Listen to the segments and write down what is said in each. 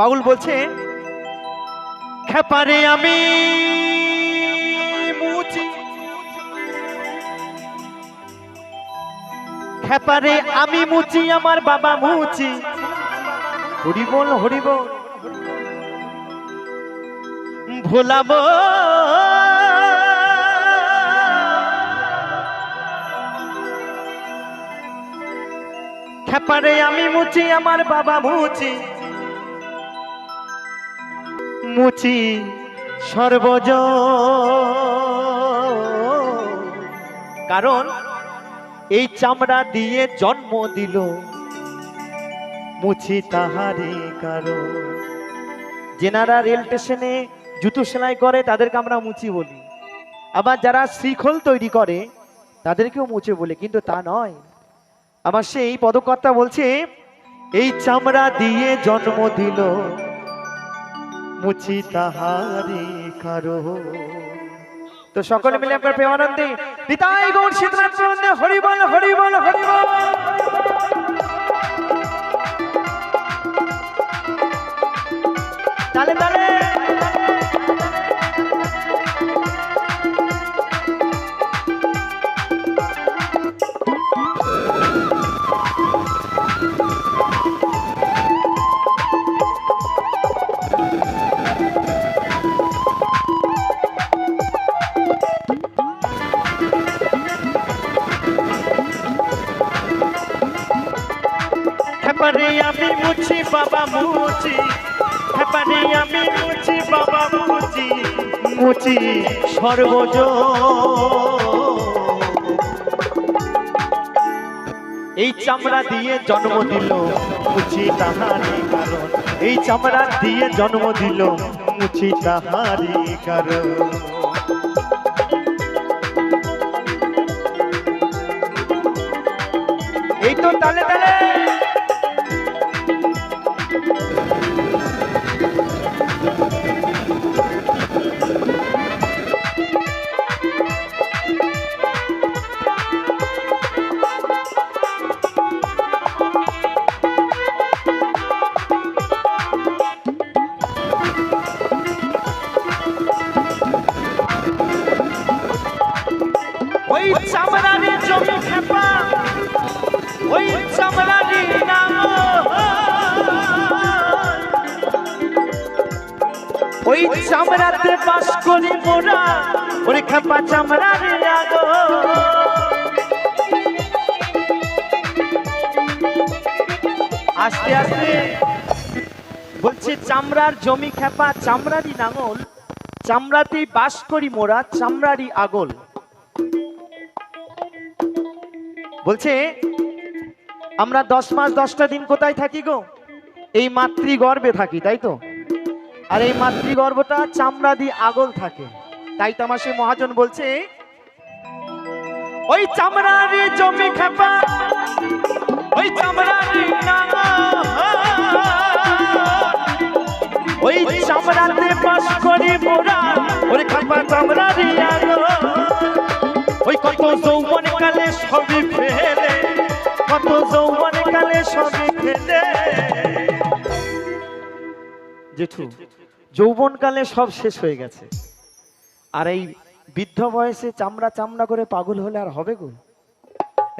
বাউল বলছে, খেপারে আমি খেপারে আমি মুচি আমার বাবা মুচি হরি বল হরি বল ভোলাবো। খেপারে আমি মুচি আমার বাবা মুচি মুচি সর্বজ। কারণ এই চামড়া দিয়ে জন্ম দিল। মুচি তাহারি কারণ যেনারা রেল স্টেশনে জুতো সেলাই করে, তাদেরকে আমরা মুচি বলি। আবার যারা শ্রীখোল তৈরি করে, তাদেরকেও মুছে বলে, কিন্তু তা নয়। আমার সেই পদকর্তা বলছে, এই চামড়া দিয়ে জন্ম দিল। মুচি তাহারি কারও। তো সকলে মিলে আপনার প্রেমানন্দে পিতাই গৌর শীতনাথ হরিবল হরিবল হরিবল তালে তালে আমি মুছি, বাবা মুচি হেপারে আমি মুছি, বাবা মুচি মুচি সর্বজ এই চামড়া দিয়ে জন্ম দিল মুচি তাহারি কারণ। এই চামড়া দিয়ে জন্ম দিল মুচি তাহারি কারণ। এই তো তালে তালে। চামড়াতে বাস করি মোরা, ওরে খেপা চামড়ারে আগো আস্তে আস্তে বলছে, চামড়ার জমি খেপা চামড়ারি নাঙল, চামড়াতেই বাস করি মোরা চামড়ারি আগল। বলছে, আমরা দশ মাস দশটা দিন কোথায় থাকি গো? এই মাতৃগর্ভে থাকি, তাই তো? আর এই মাতৃগর্ভটা চামড়া দিয়ে আগল থাকে। তাই তো আমার সে মহাজন বলছে, ওই চামড়ার জমি খেপা, ওই চামড়ার ওই চামড়াতে বাস করি মোরা, ওরে খাপা চামড়ারি ওই কত যৌবন কালে সবই ফেলে, কত যৌবন কালে সবই ফেলে। জেঠু যৌবন কালে সব শেষ হয়ে গেছে। আর এই বৃদ্ধ বয়সে চামড়া চামড়া করে পাগল হলে আর হবে গো?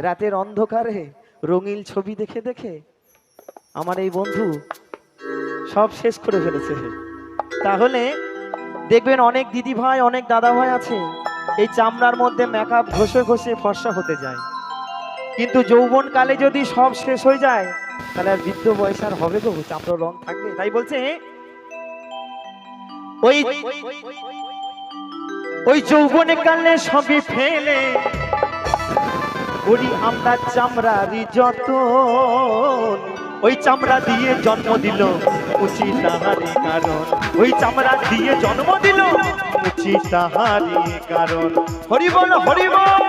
রাতের অন্ধকারে রঙিন ছবি দেখে দেখে আমার এই বন্ধু সব শেষ করে ফেলেছে তাহলে দেখবেন অনেক দিদি ভাই, অনেক দাদা ভাই আছে, এই চামড়ার মধ্যে মেকআপ ঘষে ঘষে ফর্সা হতে যায়। কিন্তু যৌবন কালে যদি সব শেষ হয়ে যায়, তাহলে আর বৃদ্ধ বয়স আর হবে গো? চামড়ার রং থাকবে। তাই বলছে ওই ওই যৌবনে কালে সবই ফেলে। করি আমরা চামড়ারি যত ওই চামড়া দিয়ে জন্ম দিল উচি তাহারি কারণ। ওই চামড়া দিয়ে জন্ম দিল উচি তাহারি কারণ। হরি বল হরি বল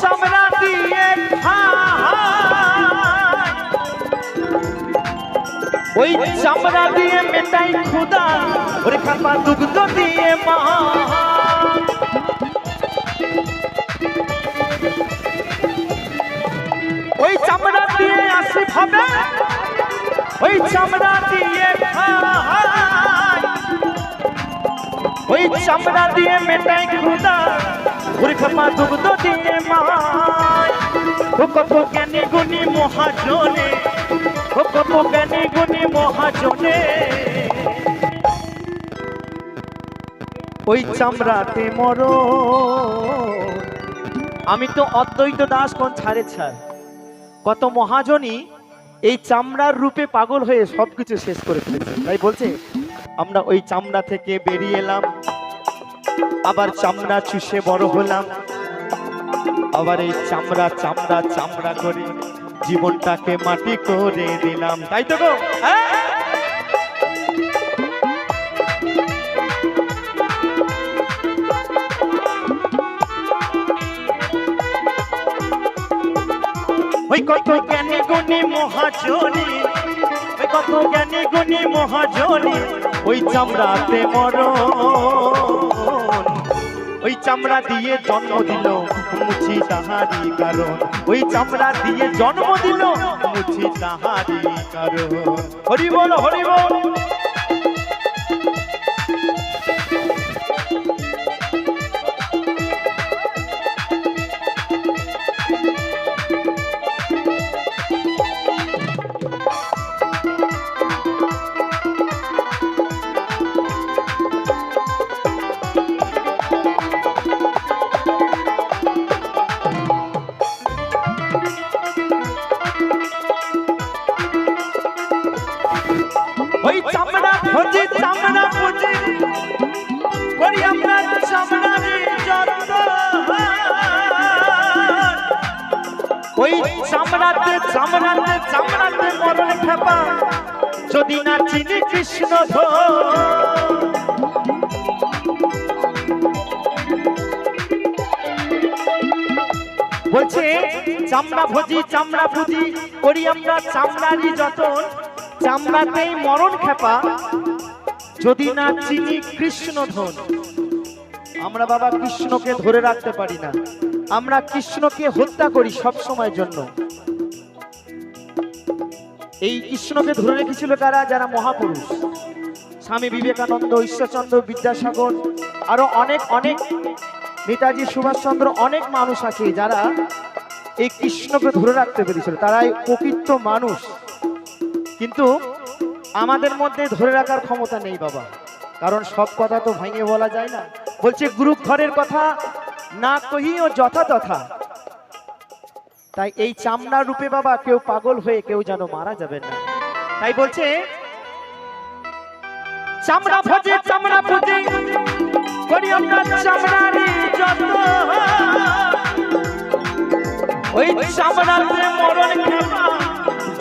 চামড়া দিয়ে ওই চামড়া দিয়ে মেটাই খুদা, ওরে খাপা দুগ্ধ দিয়ে মা ওই চামড়া দিয়ে আসি ভাবে, ওই চামড়া দিয়ে খায় ওই চামড়া দিয়ে মেটাই খুদা ওরে খাপা দুগ্ধ দিয়ে মায়। ও মহাজনে। ও কত মহাজনে। ওই চামড়াতে মর। আমি তো অদ্বৈত দাস কোন ছাড়ে ছাড়। কত মহাজনই এই চামড়ার রূপে পাগল হয়ে সবকিছু শেষ করে ফেলেছে। তাই বলছে আমরা ওই চামড়া থেকে বেরিয়ে এলাম। আবার চামড়া চুষে বড় হলাম। আবার এই চামড়া চামড়া চামড়া করে জীবনটাকে মাটি করে দিলাম। তাই তো গো? হ্যাঁ? ওই কত জ্ঞানী গুণী মহাজনী, ওই কত জ্ঞানী গুণী মহাজনী। ওই চামড়াতে মর ওই চামড়া দিয়ে জন্ম দিল মুছি তাহারি কারণ। ওই চামড়া দিয়ে জন্ম দিল মুছি তাহারি কারণ। হরি বল হরি বল। ওই চামড়াতে চামড়াতে চামড়াতে মরণ খেপা। যদি না চিনি কৃষ্ণ বলছে, চামড়া ভোজি, চামড়া ভুজি করি আমরা চামড়ারই যতন, চামড়াতেই মরণ খেপা। যদি না চিনি কৃষ্ণ ধন আমরা বাবা কৃষ্ণকে ধরে রাখতে পারি না। আমরা কৃষ্ণকে হত্যা করি সব সময়ের জন্য। এই কৃষ্ণকে ধরে রেখেছিল কারা? যারা মহাপুরুষ। স্বামী বিবেকানন্দ, ঈশ্বরচন্দ্র বিদ্যাসাগর, আরও অনেক অনেক নেতাজি সুভাষচন্দ্র অনেক মানুষ আছে যারা এই কৃষ্ণকে ধরে রাখতে পেরেছিল। তারাই প্রকৃত মানুষ। কিন্তু আমাদের মধ্যে ধরে রাখার ক্ষমতা নেই বাবা। কারণ সব কথা তো ভেঙে বলা যায় না। বলছে গুরু ঘরের কথা না কহিও যথা তথা। তাই এই চামড়া রূপে বাবা কেউ পাগল হয়ে কেউ যেন মারা যাবে না। তাই বলছে চামড়া ভোজে চামড়া ভোজে করি আমরা চামড়ারি যত ওই চামড়াতে মরণ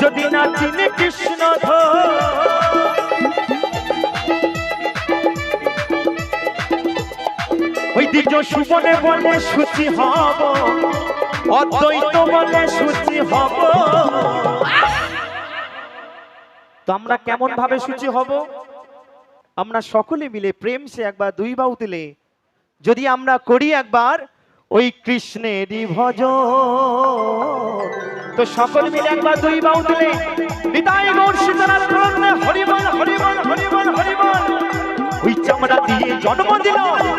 যদি না চিনি কৃষ্ণ ওই দ্বিজ সুমনে বলে সুচি হব। অদ্বৈত বলে সুচি হব। তো আমরা কেমন ভাবে সুচি হব? আমরা সকলে মিলে প্রেম সে একবার দুই বাউ দিলে। যদি আমরা করি একবার, ওই কৃষ্ণেরই ভজ। তো সকল মিলে একবার দুই বাউ দিলে। নিতাই গৌর সীতারাম হরিবল হরিবল হরিবল হরিবল। চামড়া দিয়ে জন্ম দিল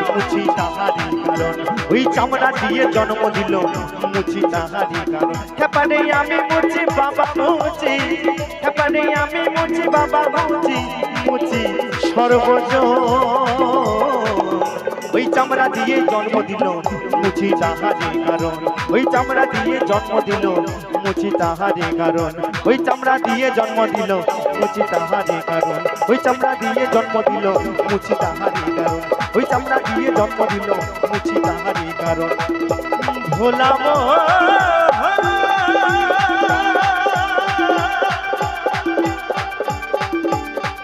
মুছি তাহারি কারণ। ওই চামড়া দিয়ে জন্ম দিল মুছি তাহারি কারণ। খেপানে আমি মুছি বাবা মুছি খেপানে আমি মুছি বাবা মুছি মুছি সর্বজ ওই চামড়া দিয়ে জন্ম দিল মুছি তাহারে কারণ। ওই চামড়া দিয়ে জন্ম দিল মুছি তাহারে কারণ। ওই চামড়া দিয়ে জন্ম দিল মুছি তাহারে কারণ। ওই চামড়া দিয়ে জন্ম দিল মুছি তাহারে কারণ। ওই চামড়া দিয়ে জন্ম দিল মুছি তাহারে কারণ। ভোলাম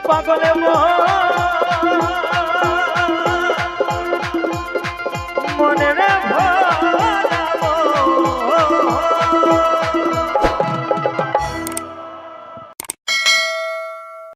পাগলে মন